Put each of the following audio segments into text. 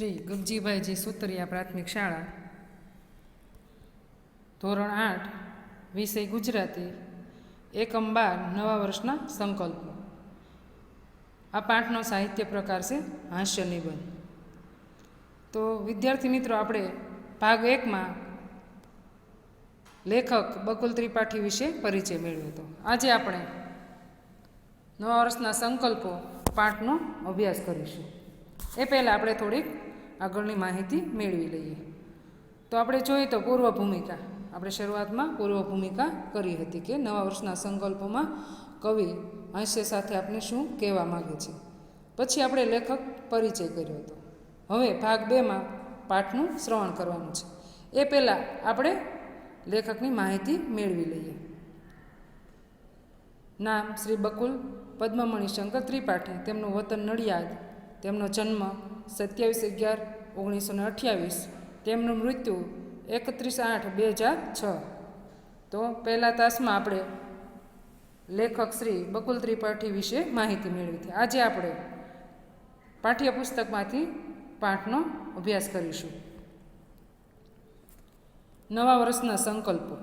શ્રી ગગજીભાઈજી સુતરિયા પ્રાથમિક શાળા. ધોરણ આઠ, વિષય ગુજરાતી, એકમ બાર, નવા વર્ષના સંકલ્પો. આ પાઠનો સાહિત્ય પ્રકાર છે હાસ્ય નિબંધ. તો વિદ્યાર્થી મિત્રો, આપણે ભાગ એકમાં લેખક બકુલ ત્રિપાઠી વિશે પરિચય મેળવ્યો હતો. આજે આપણે નવા વર્ષના સંકલ્પો પાઠનો અભ્યાસ કરીશું. એ પહેલાં આપણે થોડીક આગળની માહિતી મેળવી લઈએ. તો આપણે જોઈએ તો પૂર્વ ભૂમિકા આપણે શરૂઆતમાં પૂર્વ ભૂમિકા કરી હતી કે નવા વર્ષના સંકલ્પોમાં કવિ હાસ્ય સાથે આપણે શું કહેવા માગે છે. પછી આપણે લેખક પરિચય કર્યો હતો. હવે ભાગ બેમાં પાઠનું શ્રવણ કરવાનું છે. એ પહેલાં આપણે લેખકની માહિતી મેળવી લઈએ. નામ શ્રી બકુલ પદ્મમણિ શંકર ત્રિપાઠી. તેમનું વતન નડિયાદ. તેમનો જન્મ સત્યાવીસ અગિયાર ઓગણીસો ને અઠ્યાવીસ. તેમનું મૃત્યુ એકત્રીસ આઠ બે હજાર છ. તો પહેલા તાસમાં આપણે લેખક શ્રી બકુલ ત્રિપાઠી વિશે માહિતી મેળવી હતી. આજે આપણે પાઠ્યપુસ્તકમાંથી પાઠનો અભ્યાસ કરીશું. નવા વર્ષના સંકલ્પો.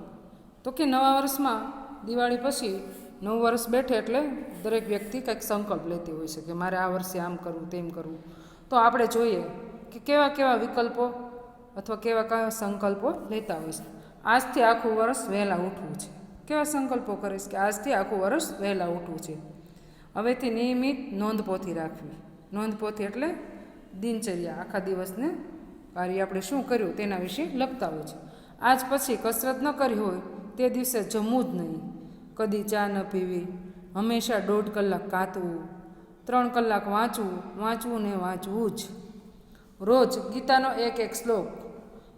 તો કે નવા વર્ષમાં દિવાળી પછી નવું વર્ષ બેઠે એટલે દરેક વ્યક્તિ કંઈક સંકલ્પ લેતી હોય છે કે મારે આ વર્ષે આમ કરવું, તેમ કરવું. તો આપણે જોઈએ કે કેવા કેવા વિકલ્પો અથવા કેવા કેવા સંકલ્પો લેતા હોય છે. આજથી આખું વર્ષ વહેલા ઉઠવું છે. કેવા સંકલ્પો કરીશ કે આજથી આખું વર્ષ વહેલા ઉઠવું છે? હવેથી નિયમિત નોંધપોથી રાખવી. નોંધપોથી એટલે દિનચર્યા, આખા દિવસને કાર્ય આપણે શું કર્યું તેના વિશે લખતા હોય છે. આજ પછી કસરત ન કરી હોય તે દિવસે જમવું જ નહીં. કદી ચા ન પીવી. હંમેશા દોઢ કલાક કાતવું, ત્રણ કલાક વાંચવું વાંચવું ને વાંચવું જ. રોજ ગીતાનો એક એક શ્લોક,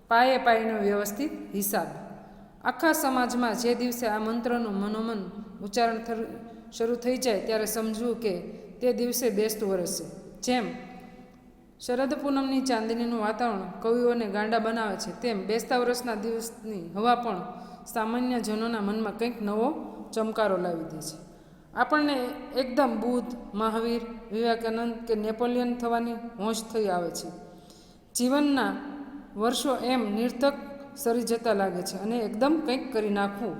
પાયે પાયેનો વ્યવસ્થિત હિસાબ. આખા સમાજમાં જે દિવસે આ મંત્રનું મનોમન ઉચ્ચારણ શરૂ થઈ જાય ત્યારે સમજવું કે તે દિવસે બેસતું વરસશે જેમ શરદ પૂનમની ચાંદનીનું વાતાવરણ કવિઓને ગાંડા બનાવે છે, તેમ બેસતા વર્ષના દિવસની હવા પણ સામાન્ય જનોના મનમાં કંઈક નવો ચમકારો લાવી દે છે. આપણને એકદમ બુદ્ધ, મહાવીર, વિવેકાનંદ કે નેપોલિયન થવાની હોંશ થઈ આવે છે. જીવનના વર્ષો એમ નિર્થક સરી જતા લાગે છે અને એકદમ કંઈક કરી નાખવું.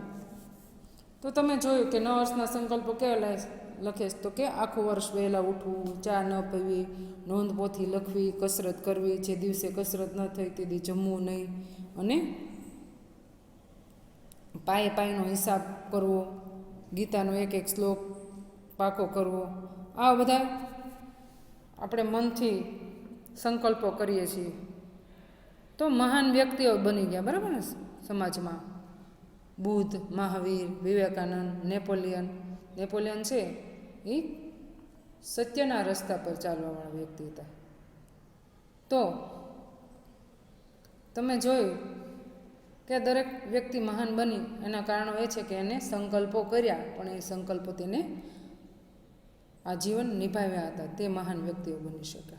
તો તમે જોયું કે નવા વર્ષના સંકલ્પો કેવા લખેશ લખે તો કે આખું વર્ષ વહેલા ઉઠવું, ચા ન પીવી, નોંધપોથી લખવી, કસરત કરવી, જે દિવસે કસરત ન થઈ તે જમવું નહીં. અને પાયે પાયનો હિસાબ કરવો ગીતાનો એક એક શ્લોક પાકો કરવો. આ બધા આપણે મનથી સંકલ્પો કરીએ છીએ. તો મહાન વ્યક્તિઓ બની ગયા, બરાબર ને? સમાજમાં. બુદ્ધ, મહાવીર, વિવેકાનંદ, નેપોલિયન. નેપોલિયન છે એ સત્યના રસ્તા પર ચાલવાવાળા વ્યક્તિ હતા. તો તમે જોયું કે દરેક વ્યક્તિ મહાન બની, એના કારણો એ છે કે એને સંકલ્પો કર્યા, પણ એ સંકલ્પો તેને આજીવન નિભાવ્યા હતા, તે મહાન વ્યક્તિઓ બની શક્યા.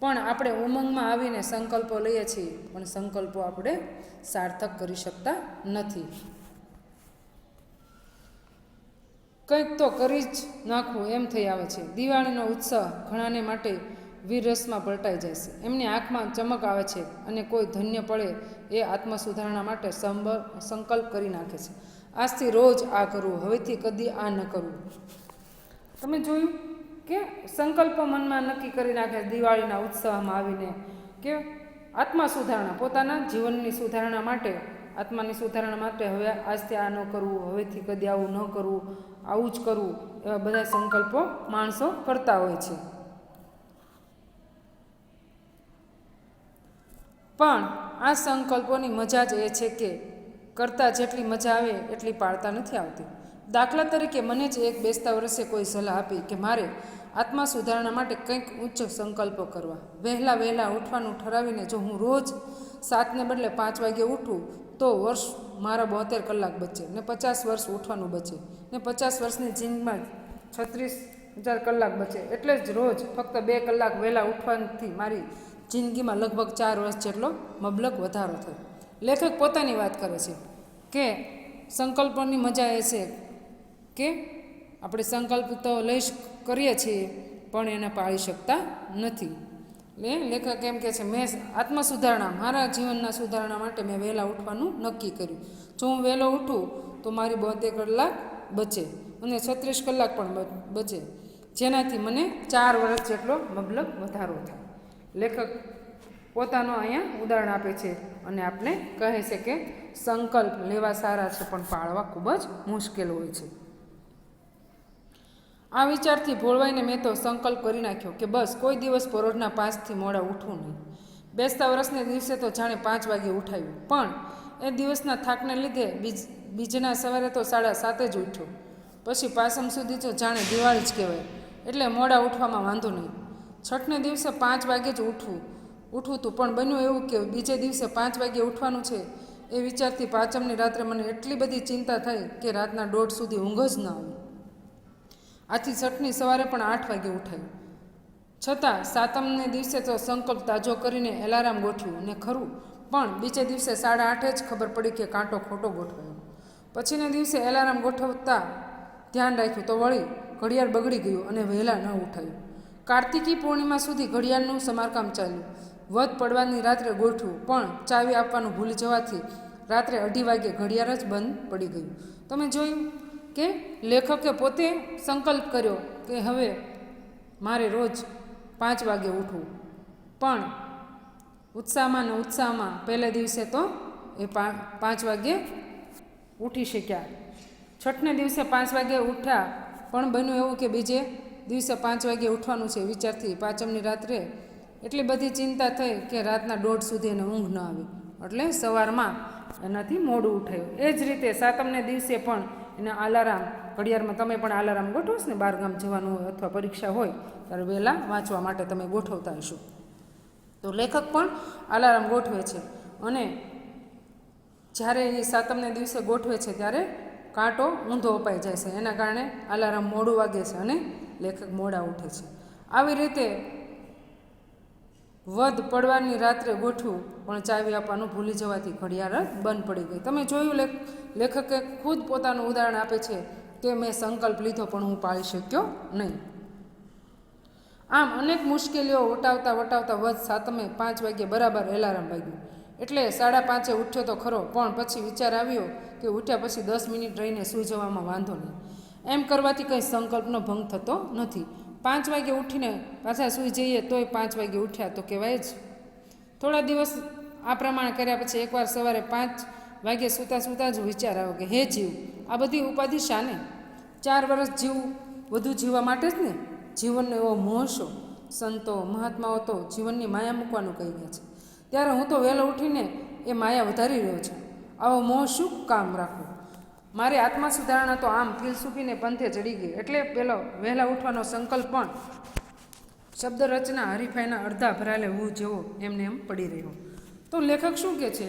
પણ આપણે ઉમંગમાં આવીને સંકલ્પો લઈએ છીએ, પણ સંકલ્પો આપણે સાર્થક કરી શકતા નથી. કંઈક તો કરી જ નાખવું એમ થઈ આવે છે. દિવાળીનો ઉત્સાહ ઘણાને માટે વીરરસમાં પલટાઈ જાય છે એમની આંખમાં ચમક આવે છે અને કોઈ ધન્ય પડે એ આત્મસુધારણા માટે સંકલ્પ કરી નાખે છે. આજથી રોજ આ કરવું, હવેથી કદી આ ન કરવું. તમે જોયું કે સંકલ્પ મનમાં નક્કી કરી નાખે દિવાળીના ઉત્સાહમાં આવીને કે આત્મા સુધારણા પોતાના જીવનની સુધારણા માટે, આત્માની સુધારણા માટે હવે આજથી આ ન કરવું, હવેથી કદી આવું ન કરવું, આવું જ કરવું, એવા બધા સંકલ્પો માણસો કરતા હોય છે. પણ આ સંકલ્પોની મજા જ એ છે કે કરતાં જેટલી મજા આવે એટલી પાળતા નથી આવતી. દાખલા તરીકે મને જ એક બેસતા વર્ષે કોઈ સલાહ આપી કે મારે આત્મા સુધારણા માટે કંઈક ઉચ્ચ સંકલ્પો કરવા. વહેલા વહેલા ઉઠવાનું ઠરાવીને જો હું રોજ સાતને બદલે પાંચ વાગે ઉઠું, તો વર્ષ મારા બોતેર કલાક બચે, ને પચાસ વર્ષ ઉઠવાનું બચે, ને પચાસ વર્ષની જિંદગીમાં છત્રીસ હજાર કલાક બચે. એટલે જ રોજ ફક્ત બે કલાક વહેલા ઉઠવાથી મારી જિંદગીમાં લગભગ ચાર વર્ષ જેટલો મબલક વધારો થયો. લેખક પોતાની વાત કરે છે કે સંકલ્પની મજા એ છે કે આપણે સંકલ્પ તો લઈ કરીએ છીએ, પણ એને પાળી શકતા નથી. એટલે લેખક એમ કહે છે, મેં આત્મ સુધારણા મારા જીવનના સુધારણા માટે મેં વહેલા ઉઠવાનું નક્કી કર્યું. જો હું વહેલો ઉઠું, તો મારી બોતેર કલાક બચે અને છત્રીસ કલાક પણ બચે. જેનાથી મને ચાર વર્ષ જેટલો મબલક વધારો થાય. લેખક પોતાનો અહીંયા ઉદાહરણ આપે છે અને આપણે કહે છે કે સંકલ્પ લેવા સારા છે, પણ પાળવા ખૂબ જ મુશ્કેલ હોય છે. આ વિચારથી ભોળવાઈને મેં તો સંકલ્પ કરી નાખ્યો કે બસ, કોઈ દિવસ પરોઢના પાંચથી મોડા ઉઠવું નહીં. બેસતા વર્ષને દિવસે તો જાણે પાંચ વાગે ઉઠાવ્યું પણ એ દિવસના થાકને લીધે બીજ, બીજના સવારે તો સાડા સાતે જ ઉઠ્યો. પછી પાસમ સુધી તો જાણે દિવાળી જ કહેવાય. એટલે મોડા ઉઠવામાં વાંધો નહીં. છઠને દિવસે પાંચ વાગે જ ઉઠવું. ઉઠવું હતું પણ બન્યું એવું કે બીજે દિવસે પાંચ વાગે ઉઠવાનું છે. એ વિચારથી પાંચમની રાત્રે મને એટલી બધી ચિંતા થઈ કે રાતના દોઢ સુધી ઊંઘ જ ન આવી. આથી છઠની સવારે પણ આઠ વાગે ઉઠાયું છતાં સાતમને દિવસે તો સંકલ્પ તાજો કરીને એલાર્મ ગોઠવ્યું ને ખરું, પણ બીજે દિવસે સાડા આઠે જ ખબર પડી કે કાંટો ખોટો ગોઠવાયો. પછીના દિવસે એલાર્મ ગોઠવતા ધ્યાન રાખ્યું તો વળી ઘડિયાળ બગડી ગયું અને વહેલા ન ઉઠાયું. કાર્તિકી પૂર્ણિમા સુધી ઘડિયાળનું સમારકામ ચાલ્યું. વધ પડવાની રાત્રે ગોઠવું, પણ ચાવી આપવાનું ભૂલી જવાથી રાત્રે અઢી વાગે ઘડિયાળ જ બંધ પડી ગયું. તમે જોયું કે લેખકે પોતે સંકલ્પ કર્યો કે હવે મારે રોજ પાંચ વાગે ઉઠવું. પણ ઉત્સાહમાં ને ઉત્સાહમાં પહેલે દિવસે તો એ પાંચ વાગે ઉઠી શક્યા. છઠને દિવસે પાંચ વાગે ઉઠ્યા, પણ બન્યું એવું કે બીજે દિવસે પાંચ વાગે ઉઠવાનું છે વિચારથી પાંચમની રાત્રે એટલી બધી ચિંતા થઈ કે રાતના દોઢ સુધી એને ઊંઘ ન આવી. એટલે સવારમાં એનાથી મોડું ઉઠાયું. એ જ રીતે સાતમને દિવસે પણ એને આલારામ ઘડિયાળમાં તમે પણ આલારામ ગોઠવો ને બહારગામ જવાનું હોય અથવા પરીક્ષા હોય, ત્યારે વહેલા વાંચવા માટે તમે ગોઠવતા હશો. તો લેખક પણ આલારામ ગોઠવે છે. અને જ્યારે એ સાતમને દિવસે ગોઠવે છે ત્યારે કાંટો ઊંધો અપાઈ જાય છે. એના કારણે આલારામ મોડું વાગે છે અને લેખક મોડા ઉઠે છે. આવી રીતે વધ પડવાની રાત્રે ગોઠવું, પણ ચાવી આપવાનું ભૂલી જવાથી ઘડિયાળ બંધ પડી ગઈ. તમે જોયું લેખ, લેખકે ખુદ પોતાનું ઉદાહરણ આપે છે કે મેં સંકલ્પ લીધો, પણ હું પાળી શક્યો નહીં. આમ અનેક મુશ્કેલીઓ વટાવતા વટાવતા વધ સાતમે પાંચ વાગ્યે બરાબર એલાર્મ વાગ્યું. એટલે સાડા પાંચે ઉઠ્યો તો ખરો, પણ પછી વિચાર આવ્યો કે ઉઠ્યા પછી દસ મિનિટ રહીને સૂઈ જવામાં વાંધો નહીં. એમ કરવાથી કંઈ સંકલ્પનો ભંગ થતો નથી. પાંચ વાગે ઉઠીને પાછા સૂઈ જઈએ તોય પાંચ વાગે ઉઠ્યા તો કહેવાય જ. થોડા દિવસ આ પ્રમાણે કર્યા પછી એકવાર સવારે પાંચ વાગે સૂતા સૂતા જ વિચાર આવ્યો કે, હે જીવ, આ બધી ઉપાધિ શાને? ચાર વર્ષ જીવવું વધુ જીવવા માટે જ ને? જીવનનો એવો મોહ શો? સંતો, મહાત્માઓ તો જીવનની માયા મૂકવાનું કહી ગયા છે. ત્યારે હું તો વહેલો ઉઠીને એ માયા વધારી રહ્યો છું. આવો મોહ શું કામ રાખવું? મારે આત્મા સુધારણા તો આમ ફિલસૂફીને પંથે ચડી ગઈ. એટલે પેલો વહેલા ઉઠવાનો સંકલ્પ પણ શબ્દ રચના હરીફાઈના અડધા ભરાલે હું જેવો એમને એમ પડી રહ્યો. તો લેખક શું કહે છે?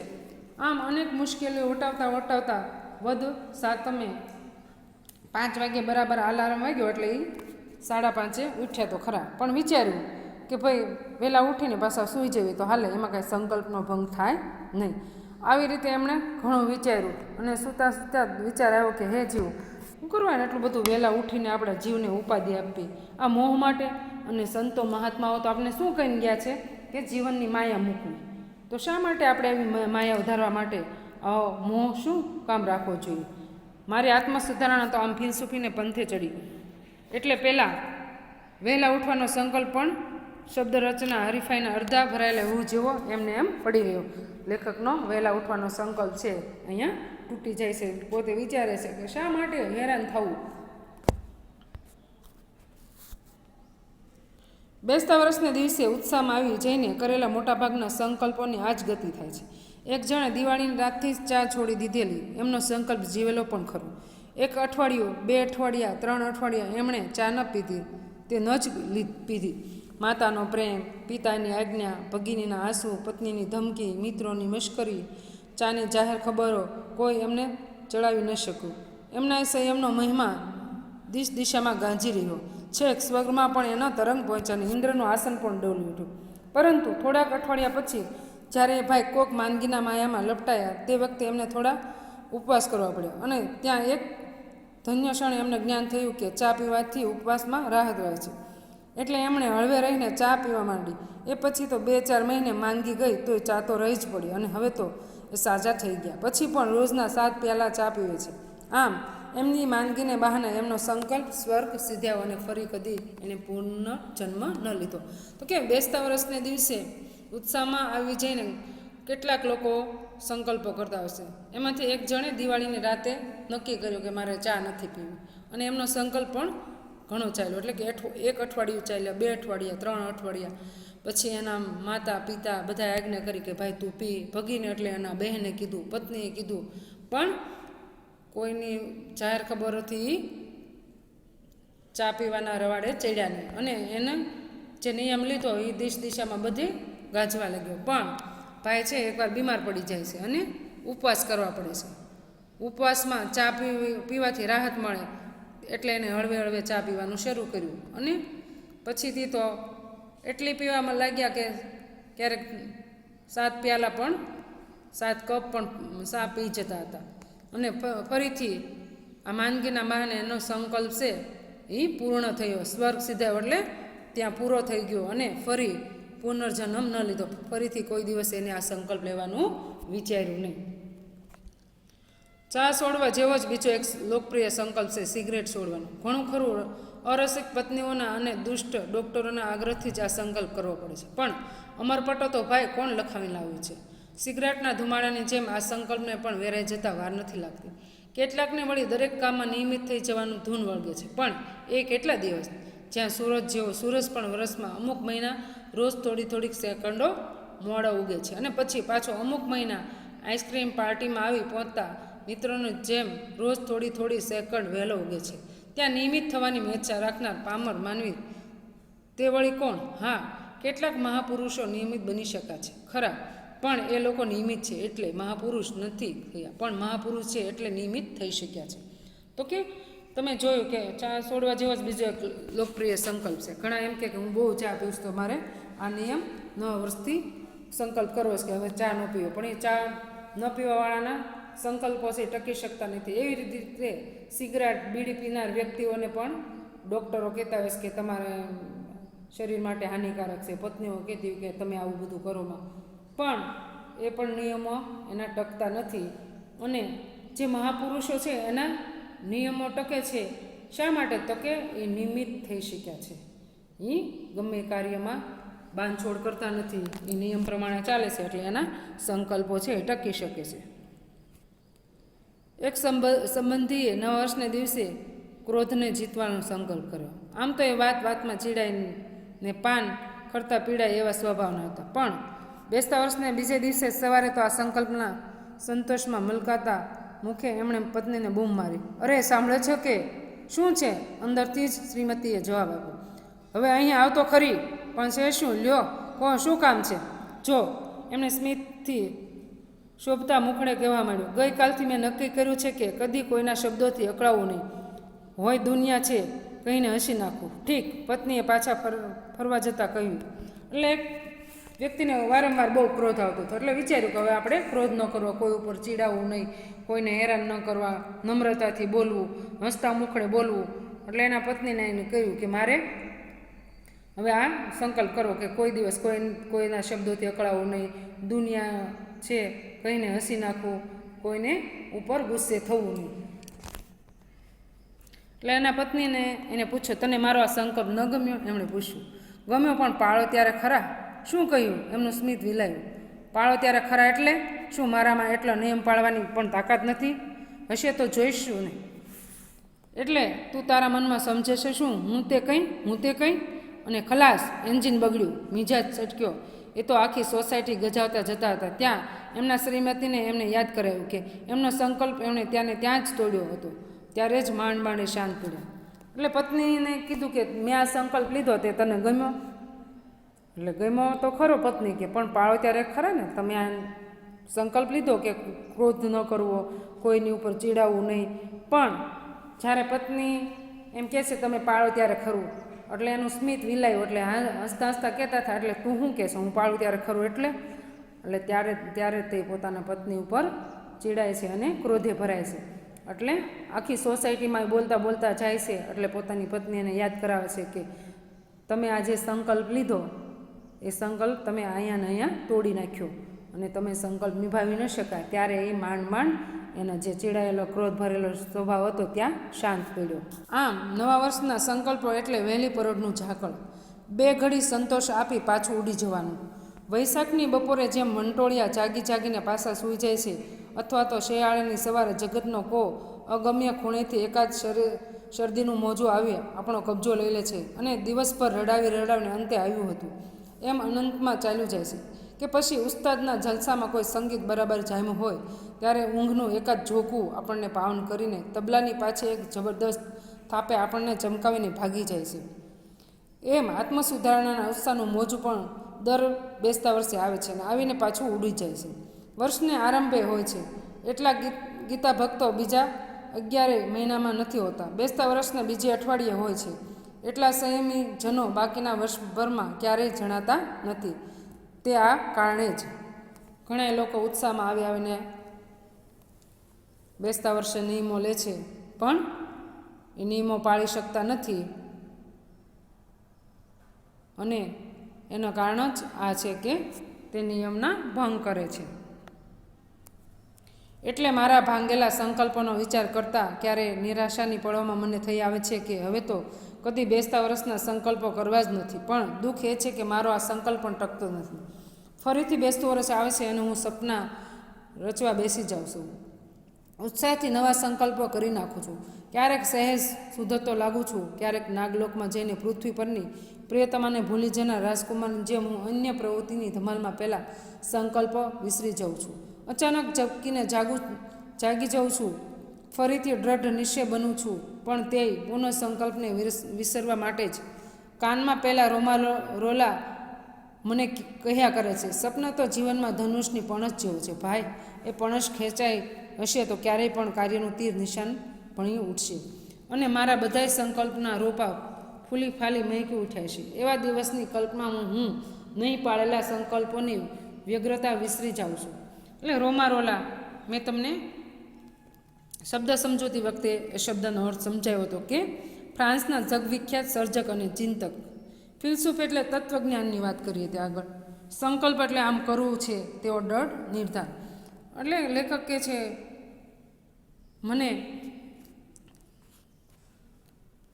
આમ અનેક મુશ્કેલીઓ વટાવતા વટાવતા વધ સાતમે પાંચ વાગે બરાબર અલાર્મ વાગ્યો એટલે એ સાડા પાંચે ઉઠ્યા તો ખરા. પણ વિચાર્યું કે ભાઈ વહેલા ઉઠીને પાછા સૂઈ જવી તો હાલે, એમાં કાંઈ સંકલ્પનો ભંગ થાય નહીં. આવી રીતે એમણે ઘણું વિચાર્યું અને સૂતા સૂતા વિચાર આવ્યો કે, હે જીવ શું કરવાને એટલું બધું વહેલા ઉઠીને આપણા જીવને ઉપાધિ આપવી? આ મોહ માટે? અને સંતો મહાત્માઓ તો આપણે શું કહીને ગયા છે કે જીવનની માયા મૂકવી? તો શા માટે આપણે એવી માયા વધારવા માટે? મોહ શું કામ રાખવો જોઈએ? મારી આત્મ સુધારણા તો આમ ફિલસૂફીને પંથે ચડી એટલે પહેલાં વહેલા ઉઠવાનો સંકલ્પ પણ શબ્દ રચના હરીફાઈના અડધા ભરાયેલા હું જેવો એમને એમ પડી રહ્યો. લેખકનો વહેલા ઉઠવાનો સંકલ્પ છે. અહીંયા તૂટી જાય છે. પોતે વિચારે છે કે શા માટે હેરાન થવું? બેસતા વર્ષને દિવસે ઉત્સાહમાં આવી જઈને કરેલા મોટાભાગના સંકલ્પોની આ જ ગતિ થાય છે. એક જણે દિવાળીની રાતથી જ ચા છોડી દીધેલી. એમનો સંકલ્પ જીવેલો પણ ખરો. એક અઠવાડિયું, બે અઠવાડિયા, ત્રણ અઠવાડિયા એમણે ચા ન પીધી. તે ન જ પીધી. માતાનો પ્રેમ, પિતાની આજ્ઞા, ભગીનીના આંસુ, પત્નીની ધમકી, મિત્રોની મશ્કરી, ચાની જાહેર ખબરો, કોઈ એમને ચડાવી ન શક્યું એમના સંયમનો મહિમા દિશ દિશામાં ગાંજી રહ્યો. છેક સ્વર્ગમાં પણ એનો તરંગ પહોંચ્યો ઇન્દ્રનું આસન પણ ડોલી ઉઠ્યું પરંતુ થોડાક અઠવાડિયા પછી, જ્યારે એ ભાઈ કોક માંદગીના માયામાં લપટાયા, તે વખતે એમને થોડા ઉપવાસ કરવા પડ્યો. અને ત્યાં એક ધન્ય ક્ષણે એમને જ્ઞાન થયું કે ચા પીવાથી ઉપવાસમાં રાહત રહે છે. એટલે એમણે હળવે રહીને ચા પીવા માંડી. એ પછી તો બે ચાર મહિને માંગી ગઈ, તોય ચા તો રહી જ પડી. અને હવે તો એ સાજા થઈ ગયા. પછી પણ રોજના સાત પ્યાલા ચા પીવે છે. આમ, એમની માંદગીને બહાને એમનો સંકલ્પ, સ્વર્ગ સિદ્ધ્યાઓ અને ફરી કદી એને પૂર્ણ જન્મ ન લીધો. તો કેમ, બેસતા વર્ષને દિવસે ઉત્સાહમાં આવી જઈને કેટલાક લોકો સંકલ્પો કરતા હશે એમાંથી એક જણે દિવાળીની રાતે નક્કી કર્યું કે મારે ચા નથી પીવી. અને એમનો સંકલ્પ પણ ઘણો ચાલ્યો. એટલે કે એક અઠવાડિયું ચાલ્યા, બે અઠવાડિયા, ત્રણ અઠવાડિયા. પછી એના માતા, પિતા બધા આજ્ઞા કરી કે ભાઈ તું પી ભગીને એટલે એના બહેને કીધું, પત્નીએ કીધું. પણ કોઈની જાહેર ખબરોથી ચા પીવાના રવાડે ચડ્યા નહીં. અને એને જે નિયમ લીધો એ દિશ દિશામાં બધે ગાજવા લાગ્યો. પણ ભાઈ છે, એકવાર બીમાર પડી જાય છે અને ઉપવાસ કરવા પડે છે. ઉપવાસમાં ચા પીવી, પીવાથી રાહત મળે. એટલે એને હળવે હળવે ચા પીવાનું શરૂ કર્યું. અને પછીથી તો એટલી પીવામાં લાગ્યા કે ક્યારેક સાત પ્યાલા પણ, સાત કપ પણ સા પી જતા હતા. અને ફરીથી આ માંદગીના બહાને એનો સંકલ્પ છે, એ પૂર્ણ થયો. સ્વર્ગ સીધા એટલે ત્યાં પૂરો થઈ ગયો અને ફરી પુનર્જન્મ ન લીધો. ફરીથી કોઈ દિવસ એને આ સંકલ્પ લેવાનું વિચાર્યું નહીં. ચા છોડવા જેવો જ બીજો એક લોકપ્રિય સંકલ્પ છે, સિગરેટ છોડવાનો ઘણું ખરું, અરસિક પત્નીઓના અને દુષ્ટ ડૉક્ટરોના આગ્રહથી જ આ સંકલ્પ કરવો પડે છે. પણ અમરપટો તો ભાઈ કોણ લખાવી લાવ્યું છે? સિગરેટના ધુમાડાની જેમ આ સંકલ્પને પણ વેરાઈ જતાં વાર નથી લાગતી. કેટલાકને વળી દરેક કામમાં નિયમિત થઈ જવાનું ધૂન વળગે છે. પણ એ કેટલા દિવસ? જ્યાં સૂરજ જેવો સૂરજ પણ વરસમાં અમુક મહિના રોજ થોડી થોડીક સેકન્ડો મોડા ઉગે છે. અને પછી પાછો અમુક મહિના આઈસ્ક્રીમ પાર્ટીમાં આવી પહોંચતા મિત્રોની જેમ રોજ થોડી થોડી સેકન્ડ વહેલો ઉગે છે, ત્યાં નિયમિત થવાની મેચ્છા રાખનાર પામર માનવી તે વળી કોણ? હા, કેટલાક મહાપુરુષો નિયમિત બની શક્યા છે. ખરા, પણ એ લોકો નિયમિત છે એટલે મહાપુરુષ નથી થયા. પણ મહાપુરુષ છે એટલે નિયમિત થઈ શક્યા છે. તો કે તમે જોયું કે ચા છોડવા જેવો જ બીજો એક લોકપ્રિય સંકલ્પ છે. ઘણા એમ કે હું બહુ ચા પીશ તો મારે આ નિયમ નવા વર્ષથી સંકલ્પ કરવો છે કે હવે ચા ન પીવો. પણ એ ચા ન પીવાવાળાના સંકલ્પો છે, ટકી શકતા નથી. એવી રીતે સિગરેટ, બીડી પીનાર વ્યક્તિઓને પણ ડૉક્ટરો કહેતા હોય છે કે તમારે શરીર માટે હાનિકારક છે. પત્નીઓ કહેતી કે તમે આવું બધું કરોમાં પણ એ પણ નિયમો એના ટકતા નથી. અને જે મહાપુરુષો છે, એના નિયમો ટકે છે. શા માટે ટકે? એ નિયમિત થઈ શક્યા છે. એ ગમે કાર્યમાં બાંધછોડ કરતા નથી. એ નિયમ પ્રમાણે ચાલે છે, એટલે એના સંકલ્પો છે એ ટકી શકે છે. એક સંબ- સંબંધીએ નવા વર્ષને દિવસે ક્રોધને જીતવાનો સંકલ્પ કર્યો. આમ તો એ વાત વાતમાં ચીડાઈને પાન ખરતા પીડાય એવા સ્વભાવના હતા. પણ બેસતા વર્ષને બીજે દિવસે સવારે તો આ સંકલ્પના સંતોષમાં મલકાતા મુખે એમણે પત્નીને બૂમ મારી. અરે, સાંભળે છો કે? શું છે? અંદરથી જ શ્રીમતીએ જવાબ આપ્યો. હવે અહીંયા આવતો ખરી. પણ છે શું? લ્યો, કહો, શું કામ છે? જો, એમણે સ્મિતથી શોભતા મુખડે કહેવા માંડ્યું, ગઈકાલથી મેં નક્કી કર્યું છે કે કદી કોઈના શબ્દોથી અકળાવવું નહીં. હોય દુનિયા છે, કહીને હસી નાખું. ઠીક, પત્નીએ પાછા ફરવા જતાં કહ્યું. એટલે વ્યક્તિને વારંવાર બહુ ક્રોધ આવતો હતો. એટલે વિચાર્યું કે હવે આપણે ક્રોધ ન કરવો, કોઈ ઉપર ચીડાવવું નહીં, કોઈને હેરાન ન કરવા, નમ્રતાથી બોલવું, હસતા મુખડે બોલવું. એટલે એના પત્નીને એને કહ્યું કે, મારે હવે આ સંકલ્પ કરો કે કોઈ દિવસ કોઈ, કોઈના શબ્દોથી અકળાવવું નહીં. દુનિયા છે કહીને હસી નાખવું, કોઈને ઉપર ગુસ્સે થવું નહીં. એટલે એના પત્નીને એને પૂછ્યો, તને મારો આ સંકલ્પ ન ગમ્યો? એમણે પૂછ્યું. ગમ્યો પણ પાળો ત્યારે ખરા. શું કહ્યું? એમનું સ્મિત વિલાયું. પાળો ત્યારે ખરા એટલે? શું મારામાં એટલો નિયમ પાળવાની પણ તાકાત નથી? હશે તો જોઈશું નહીં એટલે તું તારા મનમાં સમજે છે શું? હું તે કંઈ? હું તે કંઈ? અને ખલાસ એન્જિન બગડ્યું. મિજાજ ચટક્યો એ તો આખી સોસાયટી ગજાવતા જતા હતા. ત્યાં એમના શ્રીમતીને એમને યાદ કરાવ્યું કે એમનો સંકલ્પ એમણે ત્યાંને ત્યાં જ તોડ્યો હતો. ત્યારે જ માંડ માંડે શાંત પડ્યા. એટલે પત્નીને કીધું કે મેં આ સંકલ્પ લીધો તે તને ગમ્યો? એટલે ગમ્યો તો ખરો પત્ની કે પણ પાળો ત્યારે ખરા ને? તમે આ સંકલ્પ લીધો કે ક્રોધ ન કરવો, કોઈની ઉપર ચીડાવવું નહીં. પણ જ્યારે પત્ની એમ કહે છે, તમે પાળો ત્યારે ખરું. એટલે એનું સ્મિત વિલાયું એટલે હસતા હસતા કહેતા હતા, એટલે તું શું કહેશો? હું પાળું ત્યારે ખરું એટલે? એટલે ત્યારે ત્યારે તે પોતાના પત્ની ઉપર ચીડાય છે અને ક્રોધે ભરાય છે. એટલે આખી સોસાયટીમાં બોલતા બોલતા જાય છે, એટલે પોતાની પત્ની એને યાદ કરાવે છે કે તમે આ જે સંકલ્પ લીધો, એ સંકલ્પ તમે અહીંયા ને અહીંયા તોડી નાખ્યો અને તમે સંકલ્પ નિભાવી ન શકાય. ત્યારે એ માંડ માંડ એના જે ચીડાયેલો, ક્રોધ ભરેલો સ્વભાવ હતો ત્યાં શાંત પડ્યો. આમ, નવા વર્ષના સંકલ્પો એટલે વહેલી પરોઢનું ઝાકળ. બે ઘડી સંતોષ આપી પાછું ઉડી જવાનું. વૈશાખની બપોરે જેમ મંટોળિયા જાગી જાગીને પાછા સૂઈ જાય છે, અથવા તો શિયાળાની સવારે જગતનો કો અગમ્ય ખૂણેથી એકાદ શરીર શરદીનું મોજું આવી આપણો કબજો લઈ લે છે. અને દિવસભર રડાવી રડાવીને અંતે આવ્યું હતું. એમ અનંતમાં ચાલ્યું જાય છે. કે પછી ઉસ્તાદના જલસામાં કોઈ સંગીત બરાબર જામ્યું હોય, ત્યારે ઊંઘનું એકાદ જોખું આપણને પાવન કરીને તબલાની પાછળ એક જબરદસ્ત થાપે આપણને ચમકાવીને ભાગી જાય છે. એમ આત્મસુધારણાના ઉત્સાહનું મોજું પણ દર બેસતા વર્ષે આવે છે અને આવીને પાછું ઉડી જાય છે. વર્ષને આરંભે હોય છે. એટલા ગીત ગીતા ભક્તો બીજા અગિયારે મહિનામાં નથી હોતા. બેસતા વર્ષના બીજે અઠવાડિયે હોય છે. એટલા સંયમી જનો બાકીના વર્ષભરમાં ક્યારેય જણાતા નથી. તે આ કારણે જ. ઘણા લોકો ઉત્સાહમાં આવી આવીને બેસતા વર્ષે નિયમો લે છે. પણ એ નિયમો પાળી શકતા નથી. અને એનું કારણ જ આ છે કે તે નિયમના ભંગ કરે છે. એટલે મારા ભાંગેલા સંકલ્પોનો વિચાર કરતાં ક્યારે નિરાશાની પળોમાં મને થઈ આવે છે કે હવે તો કદી બેસતા વર્ષના સંકલ્પો કરવા જ નથી. પણ દુઃખ એ છે કે મારો આ સંકલ્પ પણ ટકતો નથી. ફરીથી બેસતું વર્ષ આવે છે અને હું સપના રચવા બેસી જાઉં છું. ઉત્સાહથી નવા સંકલ્પો કરી નાખું છું. ક્યારેક સહેજ સુધરતો લાગું છું. ક્યારેક નાગલોકમાં જઈને પૃથ્વી પરની પ્રિયતમાને ભૂલી જનાર રાજકુમારની જેમ હું અન્ય પ્રવૃત્તિની ધમાલમાં પહેલાં સંકલ્પ વિસરી જાઉં છું. અચાનક ઝબકીને જાગું, જાગી જાઉં છું. ફરીથી દ્રઢ નિશ્ચય બનું છું. પણ તે પુનઃ સંકલ્પને વિસરવા માટે જ. કાનમાં પહેલાં રોમા રોલા મને કહ્યા કરે છે, સપના તો જીવનમાં ધનુષની પણસ જેવું છે, ભાઈ. એ પણસ ખેંચાઈ હશે તો ક્યારેય પણ કાર્યનું તીર નિશાન ભણી ઉઠશે. અને મારા બધાય સંકલ્પના રોપા ફૂલી ફાલી મહેકી ઉઠ્યા છે. એવા દિવસની કલ્પનામાં હું નહીં પાળેલા સંકલ્પોની વ્યગ્રતા વિસરી જાઉં છું. એટલે રોમા રોલા, મેં તમને શબ્દ સમજૂતી વખતે એ શબ્દનો અર્થ સમજાયો હતો કે ફ્રાન્સના જગવિખ્યાત સર્જક અને ચિંતક. ફિલસુફ એટલે તત્વજ્ઞાનની વાત કરીએ ત્યાં આગળ. સંકલ્પ એટલે આમ કરવું છે તેવો દૃઢ નિર્ધાર. એટલે લેખક કે છે, મને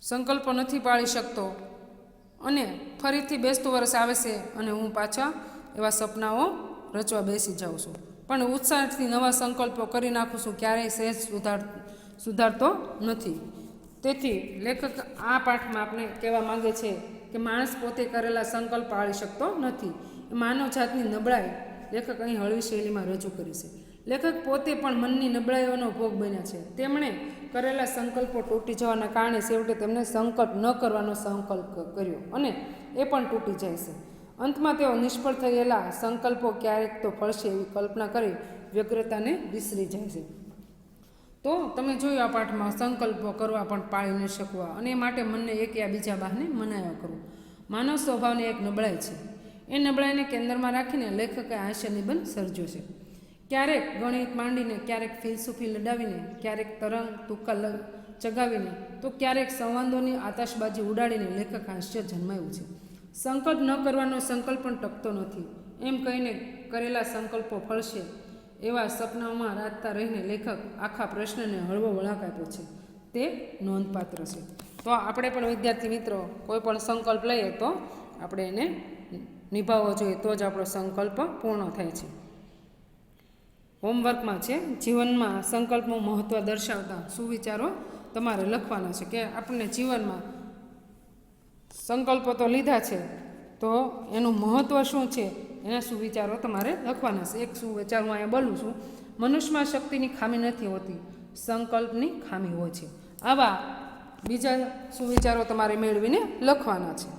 સંકલ્પ નથી પાળી શકતો અને ફરીથી બેસતું વર્ષ આવે છે અને હું પાછા એવા સપનાઓ રચવા બેસી જાઉં છું. પણ ઉત્સાહથી નવા સંકલ્પો કરી નાખું છું, ક્યારેય સહેજ સુધાર સુધારતો નથી. તેથી લેખક આ પાઠમાં આપણે કહેવા માંગે છે કે માણસ પોતે કરેલા સંકલ્પ પાળી શકતો નથી. માનવ જાતની નબળાઈ લેખક અહીં હળવી શૈલીમાં રજૂ કરી છે. લેખક પોતે પણ મનની નબળાઈઓનો ભોગ બન્યા છે. તેમણે કરેલા સંકલ્પો તૂટી જવાના કારણે છેવટે તેમને સંકલ્પ ન કરવાનો સંકલ્પ કર્યો અને એ પણ તૂટી જાય છે. અંતમાં તેઓ નિષ્ફળ થયેલા સંકલ્પો ક્યારેક તો ફળશે એવી કલ્પના કરી વ્યગ્રતાને વિસરી જાય છે. તો તમે જોયું આ પાઠમાં સંકલ્પો કરવા પણ પાળી ન શકવા અને એ માટે મનને એક યા બીજા બહાને મનાવ્યા કરવું માનવ સ્વભાવની એક નબળાઈ છે. એ નબળાઈને કેન્દ્રમાં રાખીને લેખકે હાસ્ય નિબંધ સર્જ્યો છે. ક્યારેક ગણિત માંડીને, ક્યારેક ફિલસૂફી લડાવીને, ક્યારેક તરંગ, તુક્કા ચગાવીને, તો ક્યારેક સંવાદોની આતાશબાજી ઉડાડીને લેખક હાસ્ય જન્માયું છે. સંકલ્પ ન કરવાનો સંકલ્પ પણ ટકતો નથી. એમ કહીને કરેલા સંકલ્પો ફળશે એવા સપનાઓમાં રાતતા રહીને લેખક આખા પ્રશ્નને હળવો વળાંક આપ્યો છે. તે નોંધપાત્ર છે. તો આપણે પણ વિદ્યાર્થી મિત્રો કોઈ પણ સંકલ્પ લઈએ તો આપણે એને નિભાવવો જોઈએ. તો જ આપણો સંકલ્પ પૂર્ણ થાય છે. હોમવર્કમાં છે, જીવનમાં સંકલ્પનું મહત્ત્વ દર્શાવતા સુવિચારો તમારે લખવાના છે કે આપણને જીવનમાં સંકલ્પો તો લીધા છે, તો એનું મહત્ત્વ શું છે, એના સુવિચારો તમારે લખવાના છે. એક સુવિચાર હું અહીંયા બોલું છું, મનુષ્યમાં શક્તિની ખામી નથી હોતી, સંકલ્પની ખામી હોય છે. આવા બીજા સુવિચારો તમારે મેળવીને લખવાના છે.